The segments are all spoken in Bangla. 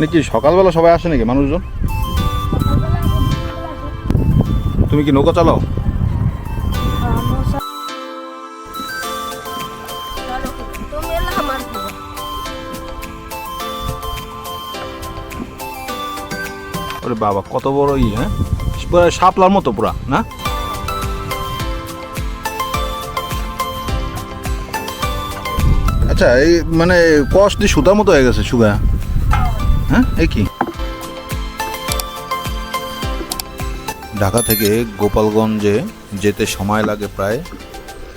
নাকি সকালবেলা সবাই আসে নাকি মানুষজন। তুমি কি নৌকা চালাও? বাবা, কত বড় ই হ্যাঁ? পুরো শাপলার মতো পুরা, না? আচ্ছা এই মানে কষ দিয়ে সুতার মতো হয়ে গেছে সুগা। হ্যাঁ ঢাকা থেকে গোপালগঞ্জে যেতে সময় লাগে প্রায়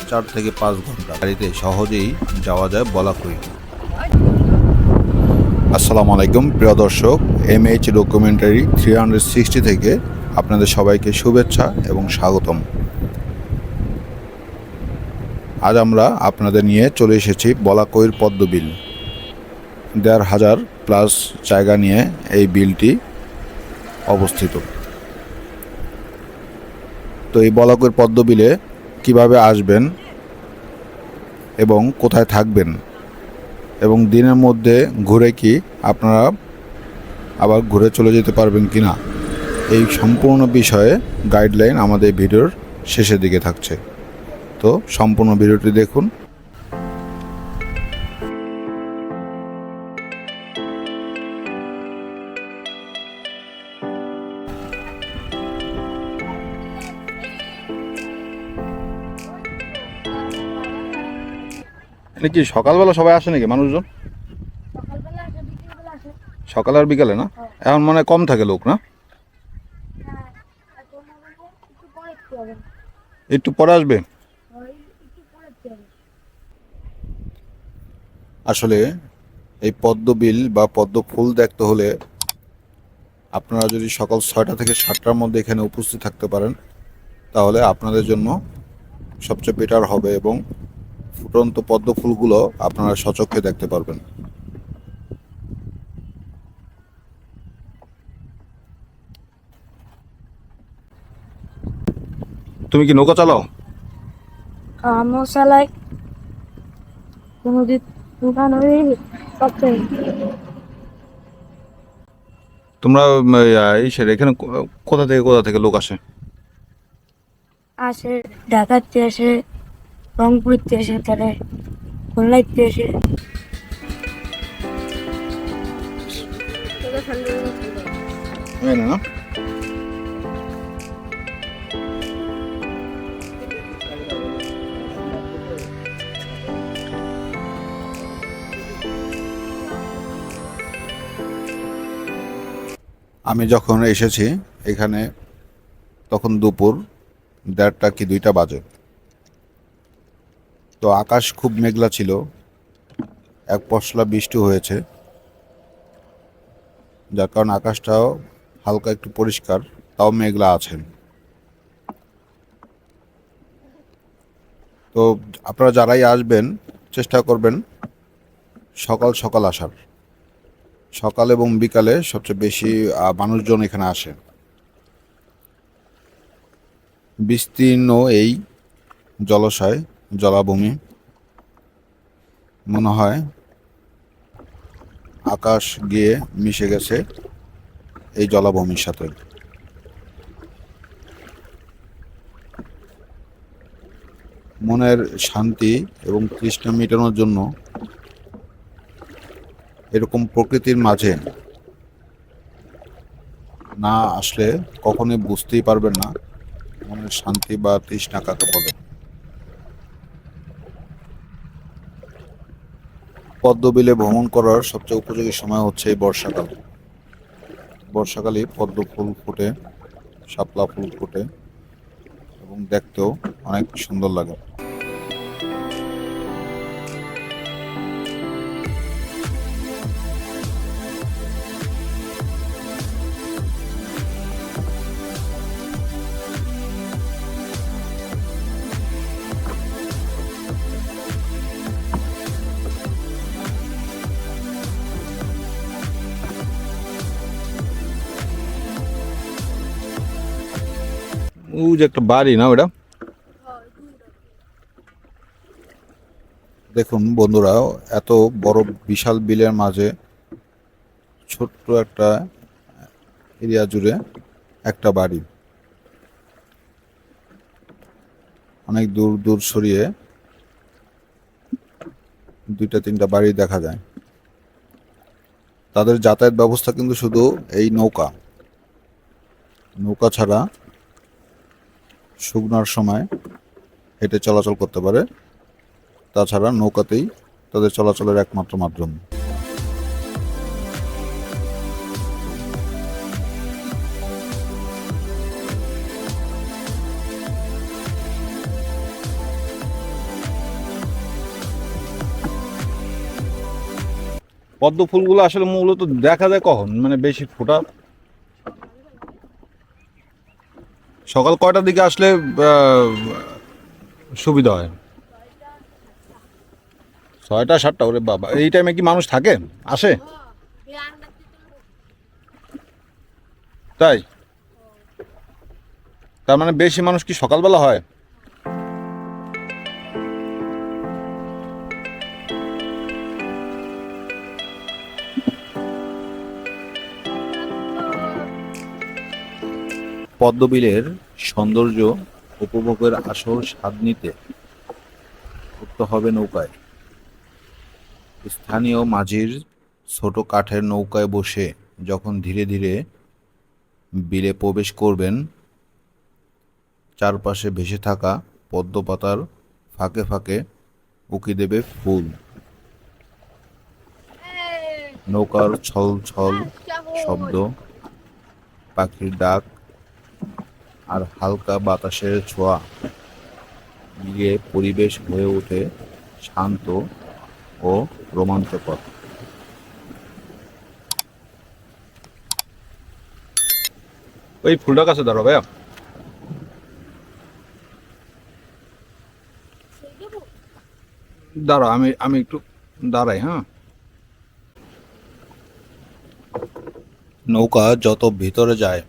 চার থেকে পাঁচ ঘণ্টা। গাড়িতে সহজেই যাওয়া যায় বলাকুই আসসালামু আলাইকুম, প্রিয় দর্শক M H documentary three hundred sixty থেকে আপনাদের সবাইকে শুভেচ্ছা এবং স্বাগতম। আজ আমরা আপনাদের নিয়ে চলে এসেছি বলাকইর পদ্মবিল। দেড় হাজার প্লাস জায়গা নিয়ে এই বিলটি অবস্থিত। তো এই বলাকইর পদ্মবিলে কীভাবে আসবেন এবং কোথায় থাকবেন এবং দিনের মধ্যে ঘুরে কি আপনারা আবার ঘুরে চলে যেতে পারবেন কি না এই সম্পূর্ণ বিষয়ে গাইডলাইন আমাদের ভিডিওর শেষের দিকে থাকছে। তো সম্পূর্ণ ভিডিওটি দেখুন নাকি সকালবেলা সবাই আসে নাকি, মানুষজন। সকাল আর বিকালে না এখন মানে কম থাকে লোক, না এখন একটু পরে আসবে। আসলে এই পদ্ম বিল বা পদ্ম ফুল দেখতে হলে আপনারা যদি সকাল ছয়টা থেকে সাতটার মধ্যে এখানে উপস্থিত থাকতে পারেন, তাহলে আপনাদের জন্য সবচেয়ে বেটার হবে এবং ফুটন্ত পদ্ম ফুলগুলো আপনারা সচক্ষে দেখতে পারবেন। তুমি কি নৌকা চালাও? আমিও চালাই। কোনোদিন দোকান তোমরা এই এখানে কোথা থেকে কোথা থেকে লোক আসে? আসে ঢাকাতে আসে। রংপুরতে আসে তারা খুলনাইতে আসে না? আমি যখন এসেছি এখানে, তখন দুপুর দেড়টা কি দুইটা বাজে। তো আকাশ খুব মেঘলা ছিল। এক পশলা বৃষ্টি হয়েছে। যার কারণে আকাশটাও হালকা একটু পরিষ্কার, তাও মেঘলা আছেন। তো আপনারা যারাই আসবেন, চেষ্টা করবেন সকাল সকাল আসার। সকাল এবং বিকালে সবচেয়ে বেশি মানুষজন এখানে আসে। বিস্তীর্ণ এই জলাশয় জলাভূমি। মনে হয় আকাশ গিয়ে মিশে গেছে এই জলাভূমির সাথে। মনের শান্তি এবং তৃষ্ণা মেটানোর জন্য এরকম প্রকৃতির মাঝে না আসলে কখনোই বুঝতেই পারবেন না মনের শান্তি বা তৃষ্ণা কাকে বলে। পদ্মবিলে ভ্রমণ করার সবচেয়ে উপযোগী সময় হচ্ছে এই বর্ষাকাল। বর্ষাকালে পদ্ম ফুল ফোটে, শাপলা ফুল ফোটে এবং দেখতেও অনেক সুন্দর লাগে। যে একটা বাড়ি, না ওটা? দেখুন বন্ধুরা, এত বড় বিশাল বিলের মাঝে ছোট্ট একটা এরিয়া জুড়ে একটা বাড়ি। অনেক দূর দূর সরিয়ে দুইটা তিনটা বাড়ি দেখা যায়। তাদের যাতায়াত ব্যবস্থা কিন্তু শুধু এই নৌকা। নৌকা ছাড়া শুকনার সময় হেঁটে চলাচল করতে পারে। তাছাড়া নৌকাতেই তাদের চলাচলের একমাত্র মাধ্যম। পদ্ম ফুলগুলো আসলে মূলত দেখা যায় কখন? মানে বেশি ফোটা? সকাল কয়টার দিকে আসলে সুবিধা হয়? ছয়টা, সাতটা? ওরে বাবা, এই টাইমে কি মানুষ থাকে? আসে? তাই? তার মানে বেশি মানুষ কি সকালবেলা হয়? পদ্মবিলের সৌন্দর্য উপভোগের আসল স্বাদ নিতে উঠতে হবে নৌকায়। স্থানীয় মাঝির ছোট কাঠের নৌকায় বসে যখন ধীরে ধীরে বিলে প্রবেশ করবেন, চারপাশে ভেসে থাকা পদ্ম পাতার ফাঁকে ফাঁকে উকি দেবে ফুল। নৌকার ছল ছল শব্দ, পাখির ডাক আর হালকা বাতাসের ছোঁয়া। মিলিয়ে পরিবেশ হয়ে ওঠে শান্ত ও রোমাঞ্চকর। ওই ফুলটা কাছে দাঁড়ো ভাইয়া। দাঁড়াও আমি আমি একটু দাঁড়াই হ্যাঁ। নৌকা যত ভিতরে যায়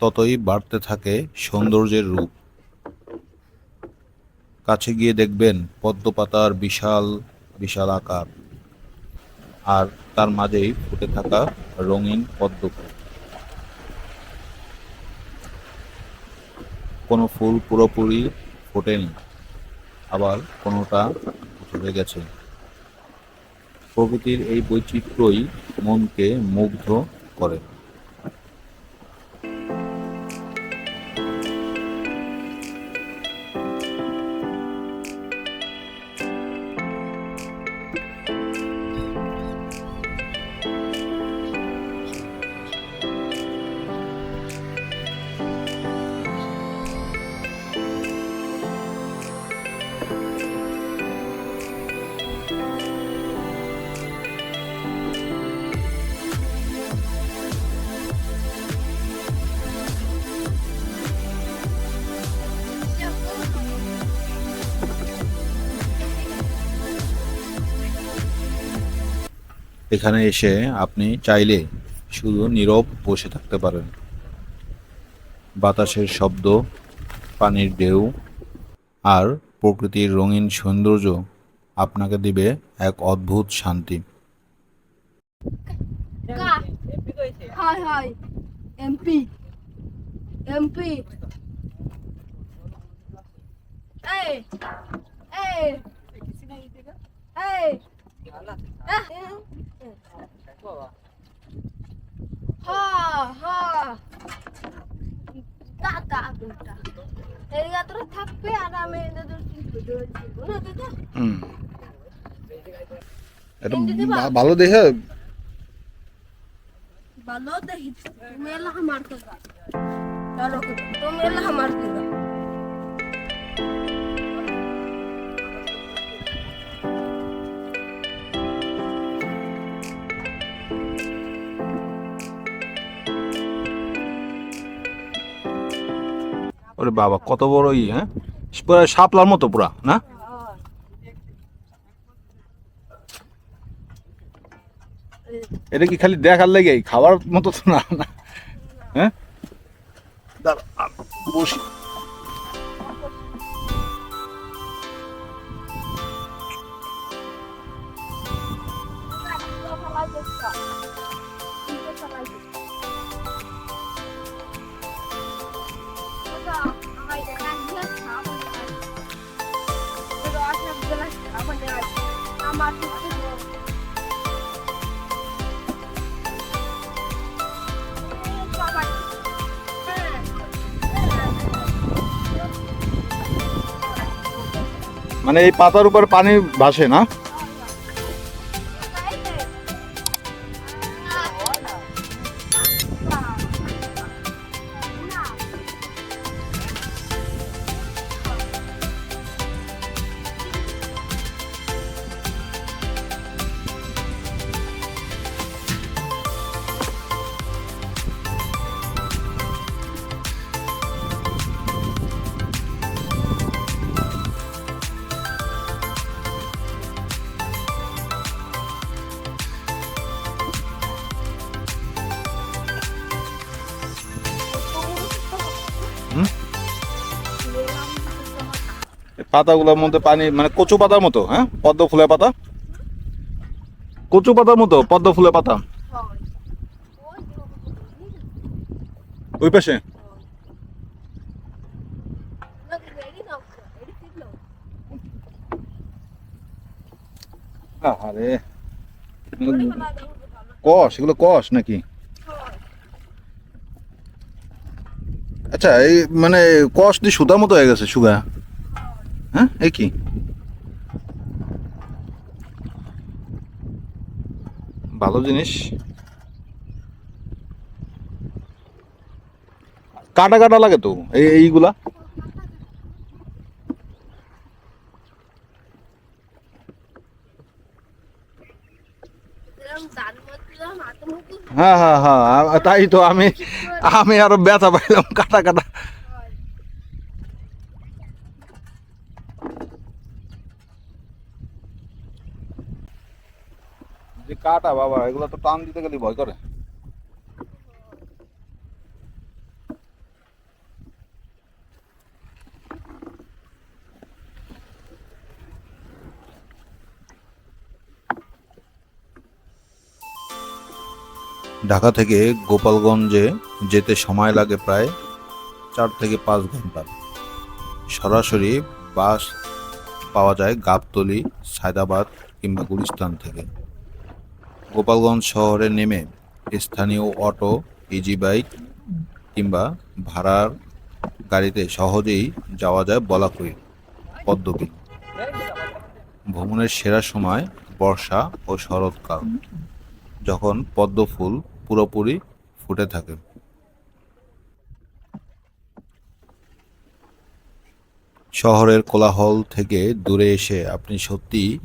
ততই বাড়তে থাকে সৌন্দর্যের রূপ। কাছে গিয়ে দেখবেন পদ্ম পাতার বিশাল বিশাল আকার। আর তার মাঝেই ফুটে থাকা রঙিন পদ্ম কোনো ফুল পুরোপুরি ফোটেনি, আবার কোনোটা ঝরে গেছে। প্রকৃতির এই বৈচিত্র্যই মনকে মুগ্ধ করে। এখানে এসে আপনি চাইলে শুধু নীরব বসে থাকতে পারেন। বাতাসের শব্দ, পানির ঢেউ আর প্রকৃতির রঙিন সৌন্দর্য আপনাকে দিবে এক অদ্ভুত শান্তি। হয় হয়, এমপি এমপি। এই এই এই দাদা দুটা এদিকে তোরা থাকবে আর আমি এদের ভিডিও দিব না দাদা হুম এটা ভা- ভালো দেখে ভালো দেখি তুমি এলা আমার কথা চলো তুমি এলা আমার কথা ওরে বাবা, কত বড় ই হ্যাঁ? পুরো সাপলার মতো পুরা, না? এটা কি খালি দেখার লেগে খাওয়ার মতো তো না হ্যাঁ? বসি। মানে এই পাতার উপর পানি ভাসে না? পাতাগুলোর মধ্যে পানি মানে কচু পাতার মতো হ্যাঁ? পদ্ম ফুলের পাতা? কচু পাতার মতো, পদ্ম ফুলের পাতা? ওই পাশে? আরে কষ, এগুলো কষ নাকি? আচ্ছা এই মানে কষ দিয়ে সুতার মতো হয়ে গেছে, সুগা। হ্যাঁ ভালো জিনিস। কাটা কাটা লাগে তো, এই এইগুলা। হ্যাঁ হ্যাঁ হ্যাঁ তাই তো আমি আমি আরও ব্যথা পাইলাম কাটা কাটা। যে কাটা বাবা, এগুলো তো টান দিতে গেলে ভয় করে। ঢাকা থেকে গোপালগঞ্জে যেতে সময় লাগে প্রায় চার থেকে পাঁচ ঘণ্টা। সরাসরি বাস পাওয়া যায় গাবতলি, সায়দাবাদ কিংবা গুলিস্তান থেকে। গোপালগঞ্জ শহরে নেমে স্থানীয় অটো ইজি বাইক কিংবা ভাড়ার গাড়িতে সহজেই যাওয়া যায় বলাকুই পদ্মবিল ভ্রমণের সেরা সময় বর্ষা ও শরৎকাল, যখন পদ্ম ফুল পুরোপুরি ফুটে থাকে। শহরের কোলাহল থেকে দূরে এসে আপনি সত্যি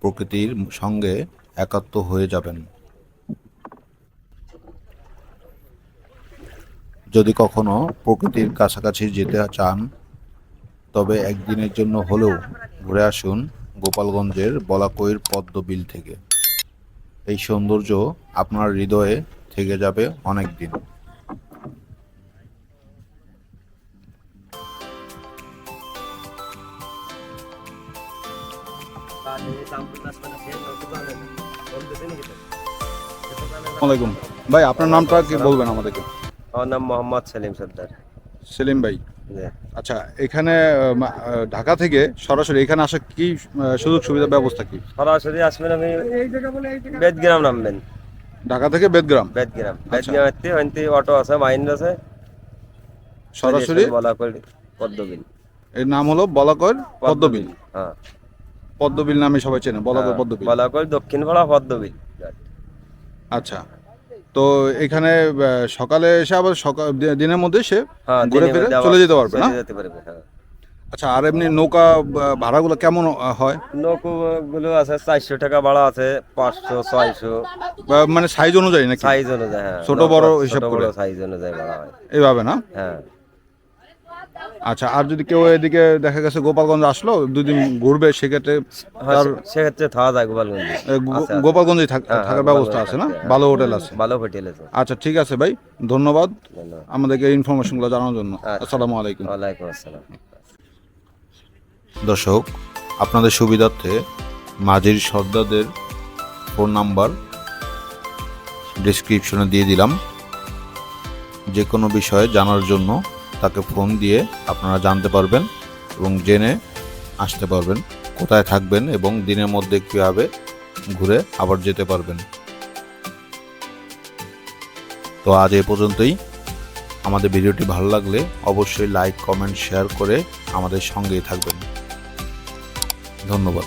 প্রকৃতির সঙ্গে একাত্ম হয়ে যাবেন। যদি কখনো প্রকৃতির কাছাকাছি যেতে চান, তবে একদিনের জন্য হলেও ঘুরে আসুন গোপালগঞ্জের বলাকইর পদ্মবিল থেকে। এই সৌন্দর্য আপনার হৃদয়ে থেকে যাবে অনেক দিন আসসালামাইকুম ভাই আপনার নামটা কি বলবেন আমাদেরকে? আমার নাম মোহাম্মদ সেলিম সর্দার। সেলিম ভাই। আচ্ছা এখানে ঢাকা থেকে সরাসরি এখানে আসা কি সুযোগ সুবিধা ব্যবস্থা কি? সরাসরি আসবেন আমি বেদগ্রাম নামবেন। ঢাকা থেকে বেদগ্রাম? বেদগ্রাম। আচ্ছা। বেদগ্রাম এতে ওইতে অটো আছে মাইন্ড আছে। সরাসরি? বলা করে পদ্মবিল। এর নাম হলো বলাকর পদ্মবিল হ্যাঁ। পদ্মবিল নামে সবাই চেনে বলাকর পদ্মবিল। বলা করে দক্ষিণ পাড়া পদ্মবিল। আচ্ছা তো এখানে সকালে এসে আবার সকাল দিনের মধ্যে সে হ্যাঁ ঘুরে ফিরে চলে যেতে পারবে না? যেতে পারবে হ্যাঁ। আচ্ছা আর এমনি নৌকা ভাড়াগুলো কেমন হয়? নৌকো গুলো আছে চারশো টাকা ভাড়া আছে পাঁচশো ছয়শো। মানে সাইজ অনুযায়ী নাকি? সাইজ অনুযায়ী হ্যাঁ ছোট বড় হিসাব করে? সাইজ অনুযায়ী ভাড়া হয়। এইভাবে না? হ্যাঁ। আচ্ছা আর যদি কেউ এদিকে দেখা গেছে গোপালগঞ্জ আসলো দুদিন ঘুরবে সেক্ষেত্রে হ্যাঁ, তার সেক্ষেত্রে থাকা যায় গোপালগঞ্জে। গোপালগঞ্জে থাক- হ্যাঁ, থাকার ব্যবস্থা আছে না। ভালো হোটেল আছে। ভালো হোটেল আছে। আচ্ছা ঠিক আছে ভাই ধন্যবাদ। আমাদেরকে ইনফরমেশনগুলো জানানোর জন্য। আচ্ছা। আসসালামু আলাইকুম। ওয়ালাইকুম আসসালাম। দর্শক আপনাদের সুবিধার্থে মাঝির সর্দারদের ফোন নাম্বার ডিসক্রিপশনে দিয়ে দিলাম। যে কোনো বিষয়ে জানার জন্য তাকে ফোন দিয়ে আপনারা জানতে পারবেন এবং জেনে আসতে পারবেন কোথায় থাকবেন এবং দিনের মধ্যে কীভাবে ঘুরে আবার যেতে পারবেন। তো আজ এ পর্যন্তই। আমাদের ভিডিওটি ভালো লাগলে অবশ্যই লাইক, কমেন্ট, শেয়ার করে আমাদের সঙ্গেই থাকবেন। ধন্যবাদ।